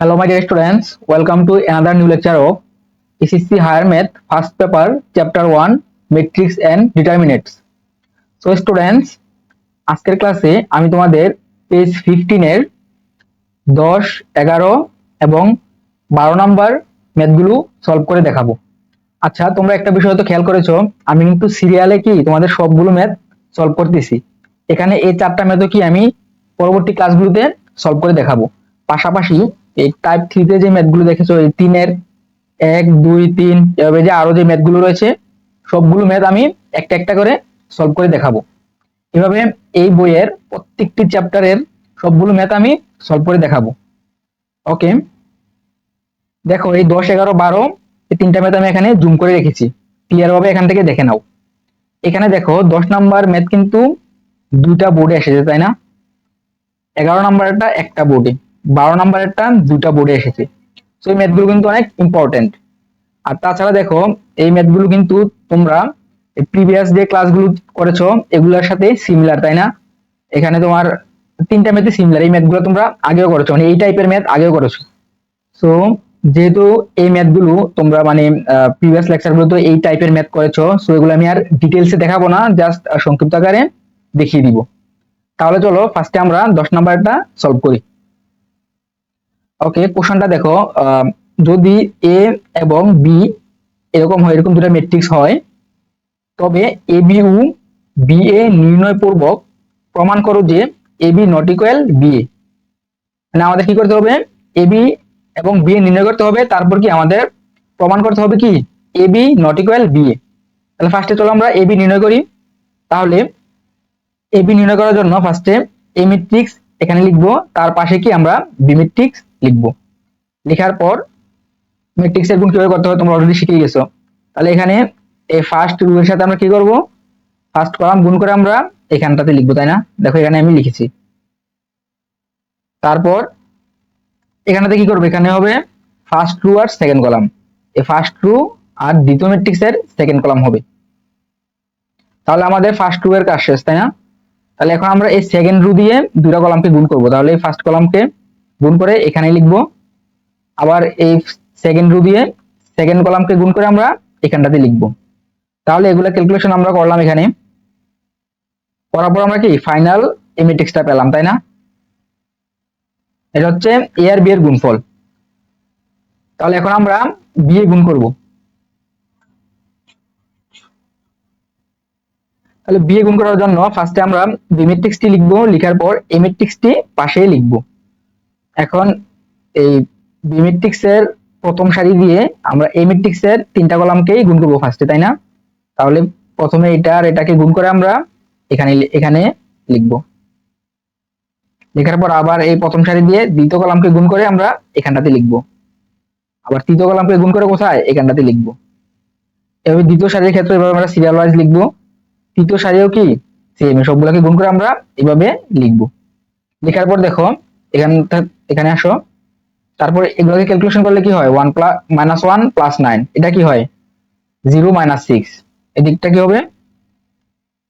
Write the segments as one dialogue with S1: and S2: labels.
S1: Hello, my dear students. Welcome to another new lecture of SSC Higher Math First Paper, Chapter 1, Matrix and Determinants. So, students, আজকের ক্লাসে আমি তোমাদের page ফিফটিনের দশ এগারো এবং বারো নাম্বার ম্যাথগুলো সলভ করে দেখাবো আচ্ছা তোমরা একটা বিষয় তো খেয়াল করেছ আমি কিন্তু সিরিয়ালে কি তোমাদের সবগুলো ম্যাথ সলভ করতেছি এখানে এই চারটা ম্যাথও কি আমি পরবর্তী ক্লাসগুলোতে সলভ করে দেখাবো পাশাপাশি এই টাইপ থ্রিতে যে ম্যাথগুলো দেখেছ, এই তিনের এক, দুই, তিন, এভাবে যে আরও যে ম্যাথগুলো রয়েছে, সবগুলো ম্যাথ আমি একটা একটা করে সলভ করে দেখাবো। এভাবে এই বইয়ের প্রত্যেকটি চ্যাপ্টারের সবগুলো ম্যাথ আমি সলভ করে দেখাবো। ওকে দেখো, এই দশ, এগারো, বারো, এই তিনটা ম্যাথ আমি এখানে জুম করে রেখেছি। ক্লিয়ার ভাবে এখান থেকে দেখে নাও। এখানে দেখো, দশ নাম্বার ম্যাথ কিন্তু দুইটা বোর্ডে এসেছে, তাই না? এগারো নাম্বারটা একটা বোর্ডে বারো নাম্বারেরটা দুইটা বোর্ডে এসেছে। তো এই ম্যাথগুলো কিন্তু অনেক ইম্পর্টেন্ট আর তাছাড়া দেখো, এই ম্যাথগুলো কিন্তু তোমরা প্রিভিয়াস যে ক্লাসগুলো করেছ, এগুলোর সাথে সিমিলার তাই না? এখানে তোমার তিনটা ম্যাথে সিমিলার এই ম্যাথগুলো তোমরা আগেও করেছ মানে এই টাইপের ম্যাথ আগেও করেছ। সো যেহেতু এই ম্যাথগুলো তোমরা মানে প্রিভিয়াস লেকচারগুলো তো এই টাইপের ম্যাথ করেছ সো এগুলো আমি আর ডিটেলসে দেখাবো না জাস্ট সংক্ষিপ্ত আকারে দেখিয়ে দিব। তাহলে চলো ফার্স্টে আমরা দশ নাম্বারটা সলভ করি। ওকে কোশ্চেনটা দেখো যদি এ এবং বি এরকম হয়, এরকম দুটো ম্যাট্রিক্স হয়, তবে A B O B A নির্ণয় পূর্বক প্রমাণ করো যে A B not equal B A মানে আমাদের কি করতে হবে? এ বি এবং বি এ নির্ণয় করতে হবে, তারপর কি আমাদের প্রমাণ করতে হবে কি? A B not equal B A তাহলে ফার্স্টে চলো আমরা এ বি নির্ণয় করি। তাহলে এ বি নির্ণয় করার জন্য ফার্স্টে এ ম্যাট্রিক্স এখানে লিখব, তার পাশে কি আমরা বি ম্যাট্রিক্স লিখব। লেখার পর ম্যাট্রিক্স এর গুণ কীভাবে করতে হয় তোমরা অলরেডি শিখে গেছো। তাহলে এখানে এই ফার্স্ট রুয়ের সাথে আমরা কি করব? ফার্স্ট কলাম গুণ করে আমরা এখানটাতে লিখব, তাই না? দেখো এখানে আমি লিখেছি। তারপর এখানেতে কি করব? এখানে হবে ফার্স্ট রু আর সেকেন্ড কলাম এই ফার্স্ট রু আর দ্বিতীয় ম্যাট্রিক্স এর সেকেন্ড কলাম হবে। তাহলে আমাদের ফার্স্ট রু এর কাজ শেষ, তাই না? তাহলে এখন আমরা এই সেকেন্ড রু দিয়ে দুটা কলামকে গুণ করব। তাহলে এই ফার্স্ট কলামকে গুণ করে এখানে লিখব। আবার এই সেকেন্ড রু দিয়ে সেকেন্ড কলামকে গুণ করে আমরা এখানটাতে লিখব। তাহলে এগুলা ক্যালকুলেশন আমরা করলাম এখানে। করার পর আমরা কি ফাইনাল এই ম্যাট্রিক্সটা পেলাম, তাই না? এটা হচ্ছে এ আর বি এর গুণফল। তাহলে এখন আমরা বি এ গুণ করব। তাহলে বি এ গুণ করার জন্য ফার্স্টে আমরা বি ম্যাট্রিক্সটি লিখব, লিখার পর এ ম্যাট্রিক্সটি পাশে লিখব। এখন এই বি ম্যাট্রিক্স এর প্রথম সারি দিয়ে আমরা এ ম্যাট্রিক্স এর তিনটা কলামকেই গুণ করব ফার্স্টে তাই না? তাহলে প্রথমে এটা আর এটাকে গুণ করে আমরা এখানে এখানে লিখব। লেখার পর আবার এই প্রথম সারি দিয়ে দ্বিতীয় কলামকে গুণ করে আমরা এখানটাতে লিখব। আবার তৃতীয় কলামকে গুণ করে কোথায়? এখানটাতে লিখব। এভাবে দ্বিতীয় সারির ক্ষেত্রে এভাবে আমরা সিরিয়াল ওয়াইজ লিখব। তৃতীয় সারিও কি? সেম সবগুলোকে গুণ করে আমরা এভাবে লিখব। লেখার পর দেখো, এখান এখানে আসো। তারপর এগুলোকে ক্যালকুলেশন করলে কি হয়? One plus minus one plus nine এটা কি হয়? জিরো মাইনাস সিক্স এদিকটা কি হবে?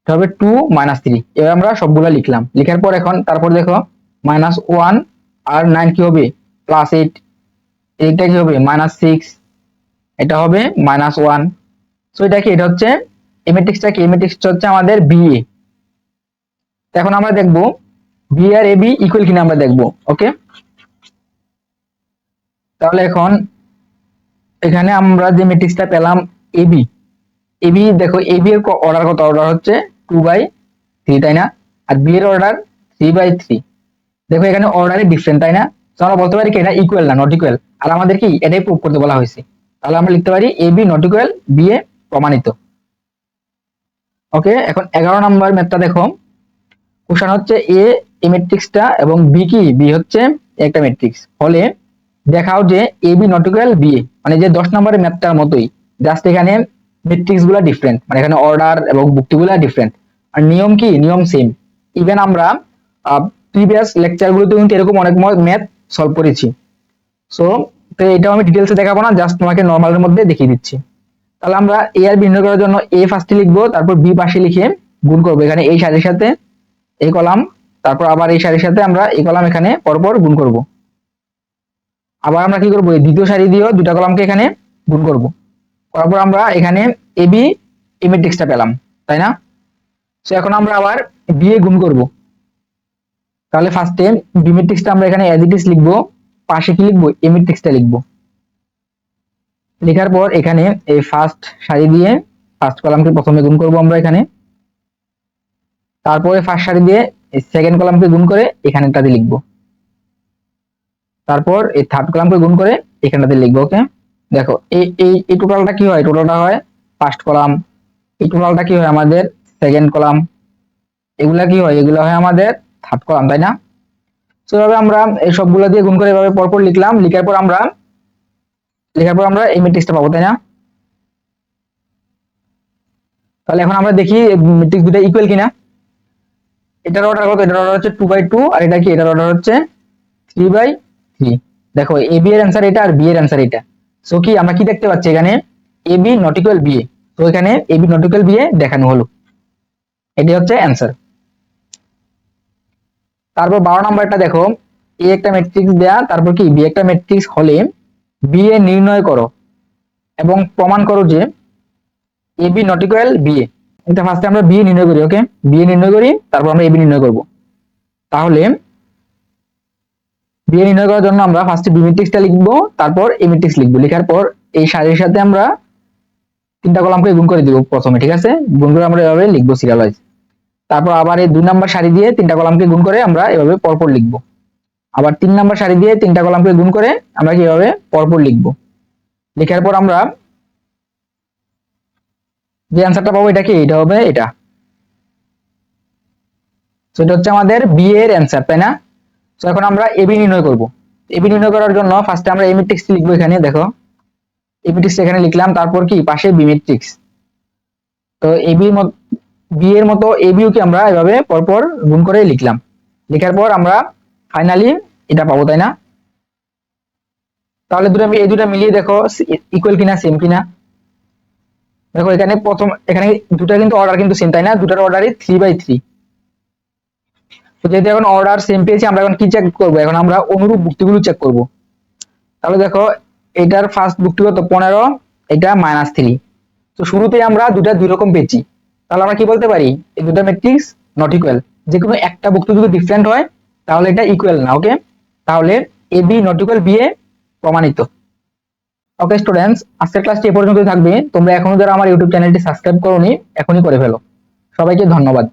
S1: এটা হবে টু মাইনাস থ্রি এবার আমরা সবগুলো লিখলাম। লেখার পর এখন, তারপর দেখো মাইনাস ওয়ান আর নাইন কি হবে? প্লাস এইট এইটা কি হবে? মাইনাস সিক্স এটা হবে মাইনাস ওয়ান সো এটা কি? এটা হচ্ছে এই ম্যাট্রিক্সটা কি? এই ম্যাট্রিক্সটা হচ্ছে আমাদের বি বিএ এখন আমরা দেখব বি আর এ বি ইকুয়াল কিনা আমরা দেখব ওকে তাহলে এখন এখানে আমরা যে ম্যাট্রিক্সটা পেলাম এবি এবি দেখো এবি এর অর্ডার কত? অর্ডার হচ্ছে টু বাই থ্রি তাই না? আর বি এর অর্ডার থ্রি বাই থ্রি দেখো এখানে অর্ডারে ডিফারেন্ট তাই না? তো আমরা বলতে পারি কি, এটা ইকুয়াল না নট ইকুয়াল আর আমাদের কি, এটাই প্রুভ করতে বলা হয়েছে। তাহলে আমরা লিখতে পারি A B not equal B A প্রমাণিত। ওকে এখন এগারো নাম্বার ম্যাথটা দেখো। কোশ্চেন হচ্ছে এ এ ম্যাট্রিক্সটা এবং বি কি? বি হচ্ছে একটা ম্যাট্রিক্স ফলে দেখাও যে A B not equal B A মানে যে দশ নম্বরের ম্যাথটার মতোই। জাস্ট এখানে ম্যাট্রিক্সগুলা ডিফারেন্ট মানে এখানে অর্ডার এবং বুক্তিগুলা ডিফারেন্ট আর নিয়ম কি? নিয়ম সেম ইভেন আমরা প্রিভিয়াস লেকচার গুলোতে কিন্তু এরকম অনেক ম্যাথ সলভ করেছি। সো তো এটাও আমি ডিটেলসে দেখাবো না জাস্ট তোমাকে নর্মালের মধ্যে দেখিয়ে দিচ্ছি। তাহলে আমরা এ আর বি নির্ণয় করার জন্য এ ফার্স্টে লিখব, তারপর বি পাশে লিখে গুণ করব। এখানে এই সারির সাথে এই কলাম, তারপর আবার এই সারির সাথে আমরা এই কলাম এখানে পরপর গুণ করব। আবার আমরা কি করব? দ্বিতীয় সারি দিয়েও দুটা কলামকে এখানে গুণ করব। করার পর আমরা এখানে এবি এ ম্যাট্রিক্সটা পেলাম, তাই না? তো এখন আমরা আবার বি এ গুণ করব। তাহলে ফার্স্টে বি ম্যাট্রিক্সটা আমরা এখানে অ্যাজ ইট ইজ লিখব, পাশে কি লিখব? এ ম্যাট্রিক্সটা লিখব। লেখার পর এখানে এই ফার্স্ট সারি দিয়ে ফার্স্ট কলামকে প্রথমে গুণ করব আমরা এখানে। তারপরে ফার্স্ট সারি দিয়ে সেকেন্ড কলামকে গুণ করে এখানেটাতে লিখব। তারপর এই থার্ড কলামকে গুণ করে এখানটাতে লিখব ওকে দেখো, এই এই এই টোটালটা কি হয়? টোটালটা হয় ফার্স্ট কলাম এই টোটালটা কি হয় আমাদের সেকেন্ড কলাম এগুলা কি হয়? এগুলো হয় আমাদের থার্ড কলাম তাই না? তো এভাবে আমরা এই সবগুলো দিয়ে গুণ করে এভাবে পরপর লিখলাম। লিখার পর আমরা লেখার পর আমরা এই ম্যাট্রিক্সটা পাবো, তাই না? তাহলে এখন আমরা দেখি ম্যাট্রিক্স দুটো ইকুয়াল কিনা। এটার অর্ডার কত? এটার অর্ডার হচ্ছে টু বাই টু আর এটা কি? এটার অর্ডার হচ্ছে থ্রি বাই থ্রি দেখো এ বি এর অ্যান্সার এটা আর বি এর অ্যান্সার এটা। সো কি আমরা কি দেখতে পাচ্ছি এখানে? A B not equal B A তো এখানে A B not equal B A দেখানো হলো। এটি হচ্ছে অ্যান্সার তারপর বারো নাম্বারটা দেখো। এ একটা ম্যাট্রিক্স দেয়া, তারপর কি? বি একটা ম্যাট্রিক্স হলে বি এ নির্ণয় করো এবং প্রমাণ করো যে A B not equal B A এটা ফার্স্টে আমরা বি নির্ণয় করি ওকে বি নির্ণয় করি, তারপর আমরা এ বি নির্ণয় করব। তাহলে বি নির্ণয় করার জন্য আমরা ফার্স্টে বি ম্যাট্রিক্সটা লিখব, তারপর এ ম্যাট্রিক্স লিখব। লেখার পর এই সারির সাথে আমরা তিনটা কলামকে গুণ করে দিব প্রথমে, ঠিক আছে? গুণ করে আমরা এভাবে লিখব সিরিয়াল ওয়াইজ তারপর আবার এই দুই নাম্বার সারি দিয়ে তিনটা কলামকে গুণ করে আমরা এভাবে পরপর লিখব। আবার তিন নাম্বার সারি দিয়ে তিনটা কলামকে গুণ করে আমরা কীভাবে পরপর লিখব? লেখার পর আমরা যে অ্যান্সারটা পাবো এটা কি? এটা হবে এটা। তো এটা হচ্ছে আমাদের বি এর অ্যান্সার তাই না? তো এখন আমরা এবি নির্ণয় করব। এবি নির্ণয় করার জন্য ফার্স্টে আমরা এ ম্যাট্রিক্স লিখব এখানে? দেখো। এ ম্যাট্রিক্স এখানে লিখলাম, তারপর কি? পাশে বি ম্যাট্রিক্স তো এবি বি এর মতো এবিও কি আমরা এভাবে পরপর গুণ করে লিখলাম। লেখার পর আমরা ফাইনালি এটা পাবো, তাই না? তাহলে দুটো এই দুটো মিলিয়ে দেখো ইকুয়াল কিনা সেম কিনা। দেখো, এখানে প্রথম, এখানে দুটো কিন্তু অর্ডার কিন্তু সেম তাই না? দুটার অর্ডারই থ্রি বাই থ্রি তো যেহেতু এখন অর্ডার সেম পেয়েছি, আমরা এখন কি চেক করব? এখন আমরা অনুরূপ যুক্তিগুলো চেক করব। তাহলে দেখো, এটার ফার্স্ট যুক্তি কত? পনেরো, এটা মাইনাস থ্রি তো শুরুতেই আমরা দুটা দুই রকম পেয়েছি। তাহলে আমরা কি বলতে পারি? এই দুটা ম্যাট্রিক্স নট ইকুয়াল যে কোনো একটা বক্তব্য যদি ডিফারেন্ট হয় তাহলে এটা ইকুয়াল না ওকে তাহলে A B not equal B A প্রমাণিত। ওকে স্টুডেন্টস আজকের ক্লাসটি এ পর্যন্তই থাকবে। তোমরা এখনও যারা আমার ইউটিউব চ্যানেলটি সাবস্ক্রাইব করোনি, এখনই করে ফেলো। সবাইকে ধন্যবাদ।